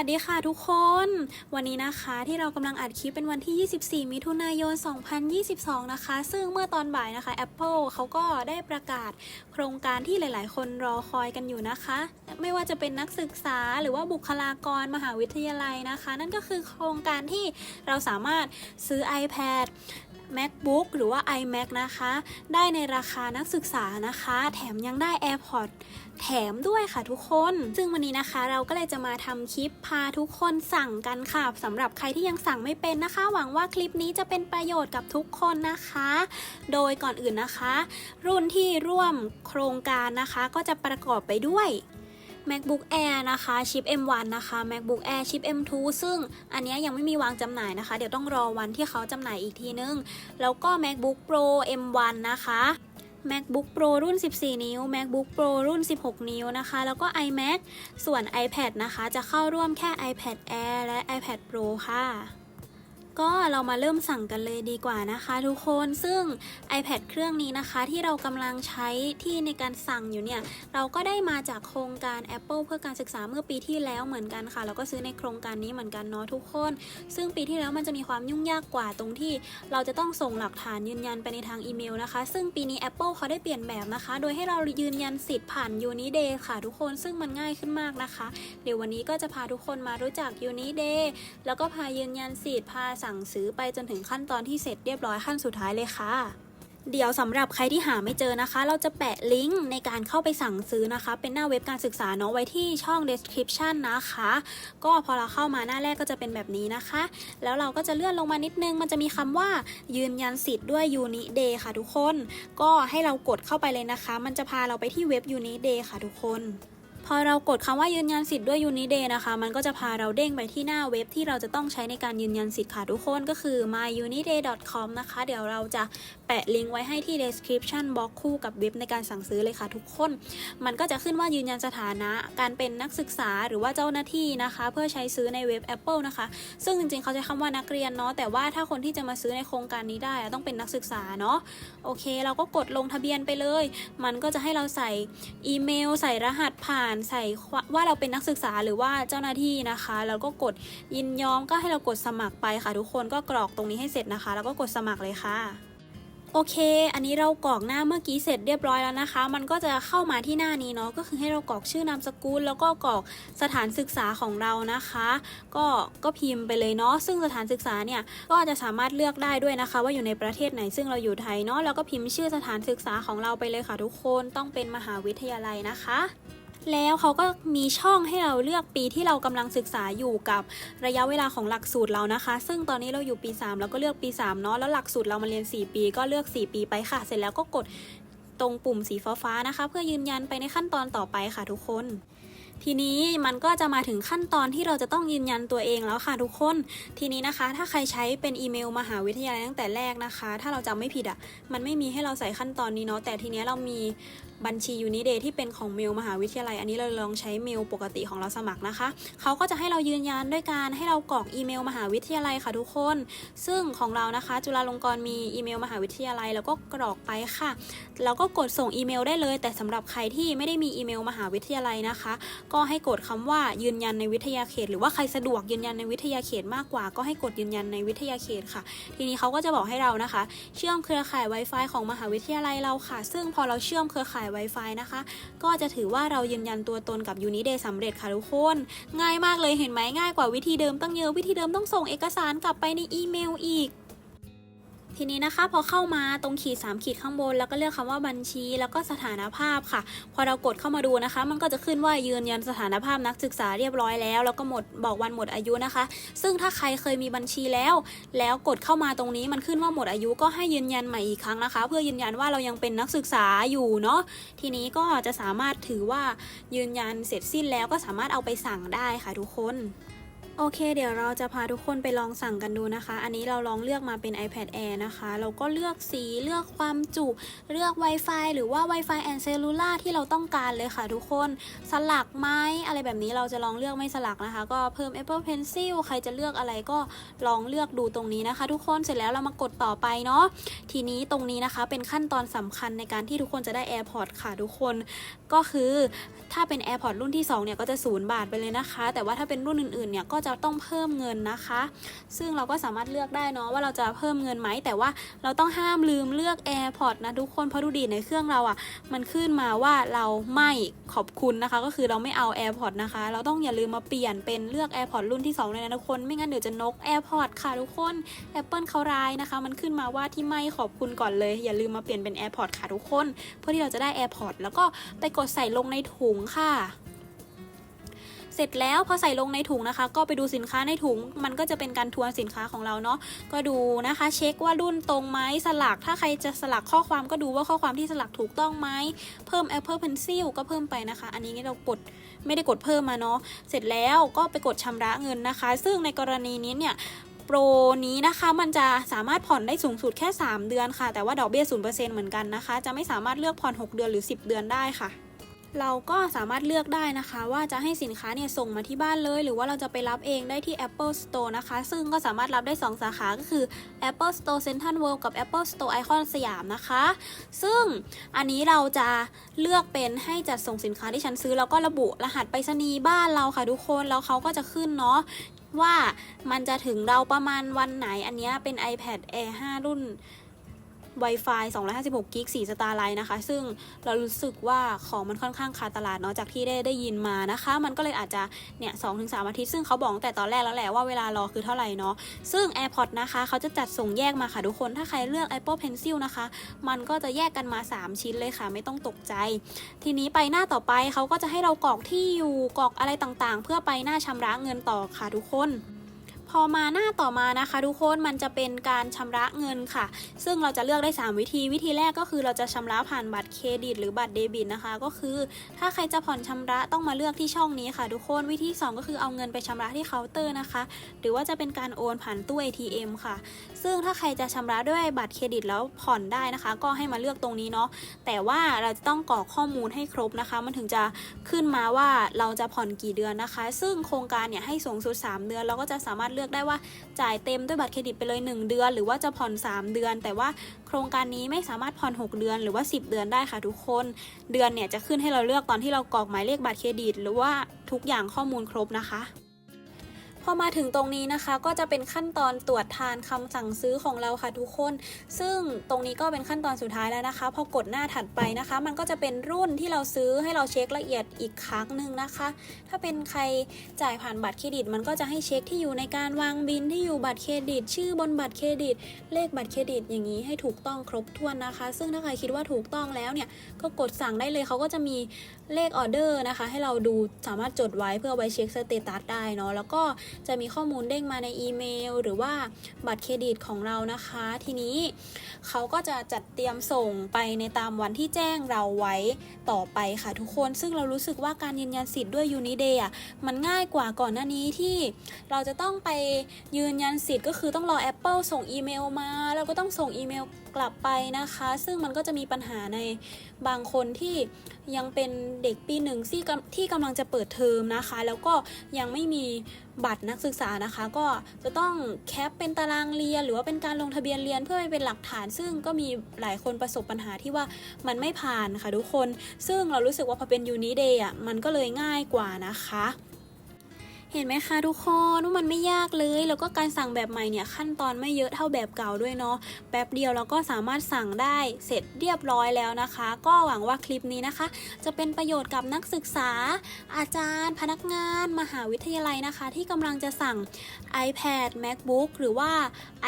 วัสดีค่ะทุกคน วันนี้นะคะที่เรากำลังอัดคลิปเป็นวันที่ 24 มิถุนายน 2022 นะคะ ซึ่งเมื่อตอนบ่ายนะคะ Apple เขาก็ได้ประกาศโครงการที่หลาย ๆ คนรอคอยกันอยู่นะคะ ไม่ว่าจะเป็นนักศึกษาหรือว่าบุคลากรมหาวิทยาลัยนะคะ นั่นก็คือโครงการที่เราสามารถซื้อ iPad MacBook หรือว่า iMac นะคะ ได้ในราคานักศึกษานะคะ แถมยังได้ AirPods แถมด้วยค่ะทุกคน ซึ่งวันนี้นะคะเราก็เลยจะมาทำคลิปพาทุกคนสั่งกันค่ะสำหรับใครที่ยังสั่งไม่เป็นนะคะ หวังว่าคลิปนี้จะเป็นประโยชน์กับทุกคนนะคะ โดยก่อนอื่นนะคะ รุ่นที่ร่วมโครงการนะคะ ก็จะประกอบไปด้วย MacBook Air นะคะชิป M1 นะคะ MacBook Air ชิป M2 ซึ่งอันนี้ยังไม่มีวางจำหน่ายนะคะ เดี๋ยวต้องรอวันที่เขาจำหน่ายอีกทีนึง แล้วก็ MacBook Pro M1 นะคะ MacBook Pro รุ่น 14 นิ้ว MacBook Pro รุ่น 16 นิ้วนะคะ แล้วก็ iMac ส่วน iPad นะคะ จะเข้าร่วมแค่ iPad Air และ iPad Pro ค่ะ ก็เรามาเริ่มสั่งกันเลยดีกว่านะคะทุกคนซึ่ง iPad เครื่องนี้นะคะ ที่เรากำลังใช้ที่ในการสั่งอยู่เนี่ย เราก็ได้มาจากโครงการ Apple เพื่อการศึกษาเมื่อปีที่แล้วเหมือนกันค่ะแล้วก็ซื้อในโครงการนี้เหมือนกันเนาะทุกคน ซึ่งปีที่แล้วมันจะมีความยุ่งยากกว่าตรงที่ เราจะต้องส่งหลักฐานยืนยันไปในทางอีเมลนะคะ ซึ่งปีนี้ Apple เขาได้เปลี่ยนแบบนะคะ โดยให้เรายืนยันสิทธิ์ผ่าน Uniday ค่ะ ทุกคนซึ่งมันง่ายขึ้นมากนะคะ เดี๋ยววันนี้ก็จะพาทุกคนมารู้จัก Uniday แล้วก็พายืนยันสิทธิ์พาสั่งซื้อไปจนถึงขั้นตอนที่เสร็จเรียบร้อยขั้นสุดท้ายเลยค่ะ เดี๋ยวสำหรับใครที่หาไม่เจอนะคะ เราจะแปะลิงก์ในการเข้าไปสั่งซื้อนะคะ เป็นหน้าเว็บการศึกษาเนาะไว้ที่ช่อง description นะคะ ก็พอเราเข้ามาหน้าแรกก็จะเป็นแบบนี้นะคะ แล้วเราก็จะเลื่อนลงมานิดนึง มันจะมีคำว่ายืนยันสิทธิ์ด้วย Uniday ค่ะทุกคน ก็ให้เรากดเข้าไปเลยนะคะ มันจะพาเราไปที่เว็บ Uniday ค่ะทุกคน พอเรากดคำว่ายืนยันสิทธิ์ด้วย Uniday นะคะ มันก็จะพาเราเด้งไปที่หน้าเว็บที่เราจะต้องใช้ในการยืนยันสิทธิ์ค่ะทุกคนก็คือ myuniday.com นะคะ เดี๋ยวเราจะแปะลิงก์ไว้ให้ที่ description box คู่กับเว็บในการสั่งซื้อเลยค่ะทุกคน มันก็จะขึ้นว่ายืนยันสถานะ การเป็นนักศึกษาหรือว่าเจ้าหน้าที่นะคะ เพื่อใช้ซื้อในเว็บ Apple นะคะ ซึ่งจริงๆ เขาใช้คำว่านักเรียนเนาะ แต่ว่าถ้าคนที่จะมาซื้อในโครงการนี้ได้ต้องเป็นนักศึกษาเนาะ โอเค เราก็กดลงทะเบียนไปเลย มันก็จะให้เราใส่อีเมล ใส่รหัสผ่านใส่ว่าเราเป็นนักศึกษาหรือว่าเจ้าหน้าที่นะคะ แล้วก็กดยินยอมก็ให้เรากดสมัครไปค่ะ ทุกคนก็กรอกตรงนี้ให้เสร็จนะคะ แล้วก็กดสมัครเลยค่ะโอเค อันนี้เรากรอกหน้าเมื่อกี้เสร็จเรียบร้อยแล้วนะคะ มันก็จะเข้ามาที่หน้านี้เนาะ ก็คือให้เรากรอกชื่อนามสกุล แล้วก็กรอกสถานศึกษาของเรานะคะ ก็ก็พิมพ์ไปเลยเนาะ ซึ่งสถานศึกษาเนี่ยก็จะสามารถเลือกได้ด้วยนะคะ ว่าอยู่ในประเทศไหน ซึ่งเราอยู่ไทยเนาะ แล้วก็พิมพ์ชื่อสถานศึกษาของเราไปเลยค่ะทุกคน ต้องเป็นมหาวิทยาลัยนะคะ แล้วเขาก็มีช่องให้เราเลือกปีที่เรากำลังศึกษาอยู่กับระยะเวลาของหลักสูตรเรานะคะ ซึ่งตอนนี้เราอยู่ปี 3 แล้วก็เลือกปี 3 เนาะแล้วหลักสูตรเรามาเรียน 4 ปี ก็เลือก 4 ปีไปค่ะ เสร็จแล้วก็กดตรงปุ่มสีฟ้าๆนะคะ เพื่อยืนยันไปในขั้นตอนต่อไปค่ะทุกคนทีนี้มันก็จะมาถึงขั้นตอนที่เราจะต้องยืนยันตัวเองแล้วค่ะทุกคน ทีนี้นะคะ ถ้าใครใช้เป็นอีเมลมหาวิทยาลัยตั้งแต่แรกนะคะ ถ้าเราจำไม่ผิดอะ่ะ มันไม่มีให้เราใส่ขั้นตอนนี้เนาะแต่ทีนี้เรามี บัญชียูนิเดย์ที่เป็นของเมลมหาวิทยาลัย อันนี้เราลองใช้เมลปกติของเราสมัครนะคะ เขาก็จะให้เรายืนยันด้วยการให้เรากรอกอีเมลมหาวิทยาลัยค่ะทุกคน ซึ่งของเรานะคะ จุฬาลงกรณ์มีอีเมลมหาวิทยาลัย แล้วก็กรอกไปค่ะ แล้วก็กดส่งอีเมลได้เลย แต่สำหรับใครที่ไม่ได้มีอีเมลมหาวิทยาลัยนะคะ ก็ให้กดคำว่ายืนยันในวิทยาเขต หรือว่าใครสะดวกยืนยันในวิทยาเขตมากกว่า ก็ให้กดยืนยันในวิทยาเขตค่ะ ทีนี้เขาก็จะบอกให้เรานะคะ เชื่อมเครือข่าย Wi-Fi ของมหาวิทยาลัยเราค่ะ ซึ่งพอเราเชื่อมเครือข่าย Wi-Fi นะคะ ก็จะถือว่าเรายืนยันตัวตนกับ Uniday สำเร็จค่ะทุกคน ง่ายมากเลยเห็นไหมง่ายกว่าวิธีเดิมตั้งเยอะวิธีเดิมต้องส่งเอกสารกลับไปในอีเมลอีก ทีนี้นะคะพอเข้ามาตรงขีด 3 ขีดข้างบน แล้วก็เลือกคำว่าบัญชี แล้วก็สถานภาพค่ะ พอเรากดเข้ามาดูนะคะ มันก็จะขึ้นว่ายืนยันสถานภาพนักศึกษาเรียบร้อยแล้ว แล้วก็หมดบอกวันหมดอายุนะคะ ซึ่งถ้าใครเคยมีบัญชีแล้ว แล้วกดเข้ามาตรงนี้มันขึ้นว่าหมดอายุก็ให้ยืนยันใหม่อีกครั้งนะคะ เพื่อยืนยันว่าเรายังเป็นนักศึกษาอยู่เนาะทีนี้ก็จะสามารถถือว่ายืนยันเสร็จสิ้นแล้วก็สามารถเอาไปสั่งได้ค่ะทุกคน โอเค เดี๋ยวเราจะพาทุกคนไปลองสั่งกันดูนะคะ อันนี้เราลองเลือกมาเป็น iPad Air นะคะ เราก็เลือกสี เลือกความจุ เลือก Wi-Fi หรือว่า Wi-Fi and Cellular ที่เราต้องการเลยค่ะทุกคน สลักไหมอะไรแบบนี้เราจะลองเลือกไม่สลักนะคะ ก็เพิ่ม Apple Pencil ใครจะเลือกอะไรก็ลองเลือกดูตรงนี้นะคะ ทุกคน เสร็จแล้วเรามากดต่อไปเนาะ ทีนี้ตรงนี้นะคะเป็นขั้นตอนสำคัญในการที่ทุกคนจะได้ AirPods ค่ะทุกคน ก็คือถ้าเป็น AirPods รุ่นที่2เนี่ยก็จะศูนย์บาทไปเลยนะคะ แต่ว่าถ้าเป็นรุ่นอื่นๆเนี่ยก็จะต้องเพิ่มเงินนะคะ ซึ่งเราก็สามารถเลือกได้เนาะว่าเราจะเพิ่มเงินไหมแต่ว่าเราต้องห้ามลืมเลือก AirPods นะทุกคนเพราะดูดีในเครื่องเราอะ่ะ มันขึ้นมาว่าเราไม่ขอบคุณนะคะ ก็คือเราไม่เอา AirPods นะคะ เราต้องอย่าลืมมาเปลี่ยนเป็นเลือก AirPods รุ่นที่2เลยนะทุกคนไม่งั้นเดี๋ยวจะนก AirPods ค่ะทุกคน Apple เขาร้ายนะคะ มันขึ้นมาว่าที่ไม่ขอบคุณก่อนเลย อย่าลืมมาเปลี่ยนเป็น AirPods ค่ะทุกคน เพื่อที่เราจะได้ AirPods แล้วก็ไปกดใส่ลงในถุงค่ะ เสร็จแล้วพอใส่ลงในถุงนะคะ ก็ไปดูสินค้าในถุง มันก็จะเป็นการทวนสินค้าของเราเนาะก็ดูนะคะ เช็คว่ารุ่นตรงไหมสลักถ้าใครจะสลักข้อความก็ดูว่าข้อความที่สลักถูกต้องไหมเพิ่ม Apple Pencil ก็เพิ่มไปนะคะ อันนี้เรากดไม่ได้กดเพิ่มมาเนาะเสร็จแล้วก็ไปกดชำระเงินนะคะ ซึ่งในกรณีนี้เนี่ยโปรนี้นะคะมันจะสามารถผ่อนได้สูงสุดแค่ 3 เดือนค่ะ แต่ว่าดอกเบี้ย0%เหมือนกันนะคะ จะไม่สามารถเลือกผ่อน 6 เดือนหรือ 10 เดือนได้ค่ะ เราก็สามารถเลือกได้นะคะ ว่าจะให้สินค้าเนี่ยส่งมาที่บ้านเลย หรือว่าเราจะไปรับเองได้ที่ Apple Store นะคะ ซึ่งก็สามารถรับได้ 2 สาขาก็คือ Apple Store Central World กับ Apple Store Icon สยามนะคะ ซึ่งอันนี้เราจะเลือกเป็นให้จัดส่งสินค้าที่ฉันซื้อ แล้วก็ระบุรหัสไปรษณีย์บ้านเราค่ะทุกคนแล้วเขาก็จะขึ้นเนาะว่ามันจะถึงเราประมาณวันไหนอันนี้เป็น iPad Air 5 รุ่น Wi-Fi 256กิก4 Starlight นะคะ ซึ่งเรารู้สึกว่าของมันค่อนข้างขาดตลาดเนาะจากที่ได้ได้ยินมานะคะ มันก็เลยอาจจะเนี่ยสองถึงสามอาทิตย์ ซึ่งเขาบอกแต่ตอนแรกแล้วแหละว่าเวลารอคือเท่าไหร่เนาะ ซึ่ง AirPods นะคะเขาจะจัดส่งแยกมาค่ะทุกคน ถ้าใครเลือก Apple Pencil นะคะ มันก็จะแยกกันมา 3 ชิ้นเลยค่ะ ไม่ต้องตกใจ ทีนี้ไปหน้าต่อไปเขาก็จะให้เรากรอกที่อยู่กรอกอะไรต่างๆ เพื่อไปหน้าชำระเงินต่อค่ะทุกคน พอมาหน้าต่อมานะคะ ทุกคนมันจะเป็นการชำระเงินค่ะ ซึ่งเราจะเลือกได้ 3 วิธี วิธีแรกก็คือเราจะชำระผ่านบัตรเครดิต หรือบัตรเดบิตนะคะ ก็คือ ถ้าใครจะผ่อนชำระต้องมาเลือกที่ช่องนี้ค่ะ ทุกคนวิธีที่สองก็คือเอาเงินไปชำระที่เคาน์เตอร์นะคะ หรือว่าจะเป็นการโอนผ่านตู้ ATM ค่ะ ซึ่งถ้าใครจะชำระด้วยบัตรเครดิตแล้วผ่อนได้นะคะ ก็ให้มาเลือกตรงนี้เนาะแต่ว่าเราจะต้องกรอกข้อมูลให้ครบนะคะ มันถึงจะขึ้นมาว่าเราจะผ่อนกี่เดือนนะคะ ซึ่งโครงการเนี่ยให้สูงสุด 3 เดือนเราก็จะสามารถเลือกได้ว่าจ่ายเต็มด้วยบัตรเครดิตไปเลย 1 เดือน หรือว่าจะผ่อน 3 เดือน แต่ว่าโครงการนี้ไม่สามารถผ่อน 6 เดือนหรือว่า 10 เดือนได้ค่ะทุกคน เดือนเนี่ยจะขึ้นให้เราเลือกตอนที่เรากรอกหมายเลขบัตรเครดิต หรือว่าทุกอย่างข้อมูลครบนะคะ อมาถึงตรงนี้นะคะ ก็จะเป็นขั้นตอนตรวจทานคำสั่งซื้อของเราค่ะทุกคน ซึ่งตรงนี้ก็เป็นขั้นตอนสุดท้ายแล้วนะคะ พอกดหน้าถัดไปนะคะ มันก็จะเป็นรุ่นที่เราซื้อให้เราเช็คละเอียดอีกครั้งหนึ่งนะคะ ถ้าเป็นใครจ่ายผ่านบัตรเครดิต มันก็จะให้เช็คที่อยู่ในการวางบินที่อยู่บัตรเครดิต ชื่อบนบัตรเครดิต เลขบัตรเครดิตอย่างนี้ให้ถูกต้องครบถ้วนนะคะ ซึ่งถ้าใครคิดว่าถูกต้องแล้วเนี่ยก็กดสั่งได้เลยเขาก็จะมีเลขออเดอร์นะคะ ให้เราดูสามารถจดไว้เพื่อไว้เช็คสเตตัสได้เนาะแล้วก็จะมีข้อมูลเด้งมาในอีเมล หรือว่าบัตรเครดิตของเรานะคะ ทีนี้เขาก็จะจัดเตรียมส่งไปในตามวันที่แจ้งเราไว้ต่อไปค่ะทุกคน ซึ่งเรารู้สึกว่าการยืนยันสิทธิ์ด้วย Uniday อะมันง่ายกว่าก่อนหน้านี้ที่เราจะต้องไปยืนยันสิทธิ์ก็คือต้องรอ Apple ส่งอีเมลมา แล้วก็ต้องส่งอีเมลกลับไปนะคะ ซึ่งมันก็จะมีปัญหาในบางคนที่ยังเป็นเด็กปีหนึ่งที่กำที่กำลังจะเปิดเทอมนะคะ แล้วก็ยังไม่มีบัตรนักศึกษานะคะ ก็จะต้องแคปเป็นตารางเรียน หรือว่าเป็นการลงทะเบียนเรียนเพื่อไปเป็นหลักฐาน ซึ่งก็มีหลายคนประสบปัญหาที่ว่ามันไม่ผ่านค่ะทุกคน ซึ่งเรารู้สึกว่าพอเป็นยูนิเดย์อะมันก็เลยง่ายกว่านะคะ เห็นไหมคะทุกคนว่ามันไม่ยากเลย แล้วก็การสั่งแบบใหม่เนี่ยขั้นตอนไม่เยอะเท่าแบบเก่าด้วยเนาะแป๊บเดียวเราก็สามารถสั่งได้เสร็จเรียบร้อยแล้วนะคะ ก็หวังว่าคลิปนี้นะคะ จะเป็นประโยชน์กับนักศึกษา อาจารย์ พนักงาน มหาวิทยาลัยนะคะ ที่กำลังจะสั่ง iPad MacBook หรือว่า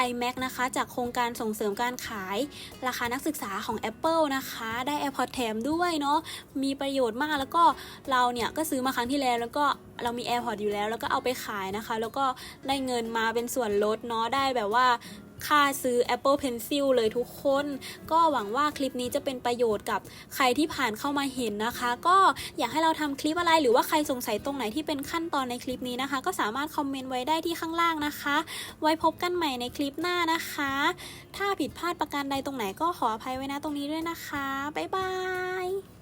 iMac นะคะ จากโครงการส่งเสริมการขาย ราคานักศึกษาของ Apple นะคะ ได้ AirPods แถมด้วยเนาะมีประโยชน์มากแล้วก็เราเนี่ยก็ซื้อมาครั้งที่แล้วแล้วก็เรามี AirPods อยู่แล้วแล้วก็เอาไปขายนะคะ แล้วก็ได้เงินมาเป็นส่วนลดเนาะได้แบบว่าค่าซื้อ Apple Pencil เลยทุกคน ก็หวังว่าคลิปนี้จะเป็นประโยชน์กับใครที่ผ่านเข้ามาเห็นนะคะ ก็อยากให้เราทำคลิปอะไรหรือว่าใครสงสัยตรงไหนที่เป็นขั้นตอนในคลิปนี้นะคะ ก็สามารถคอมเมนต์ไว้ได้ที่ข้างล่างนะคะ ไว้พบกันใหม่ในคลิปหน้านะคะ ถ้าผิดพลาดประการใดตรงไหนก็ขออภัยไว้นะตรงนี้ด้วยนะคะ บ๊ายบาย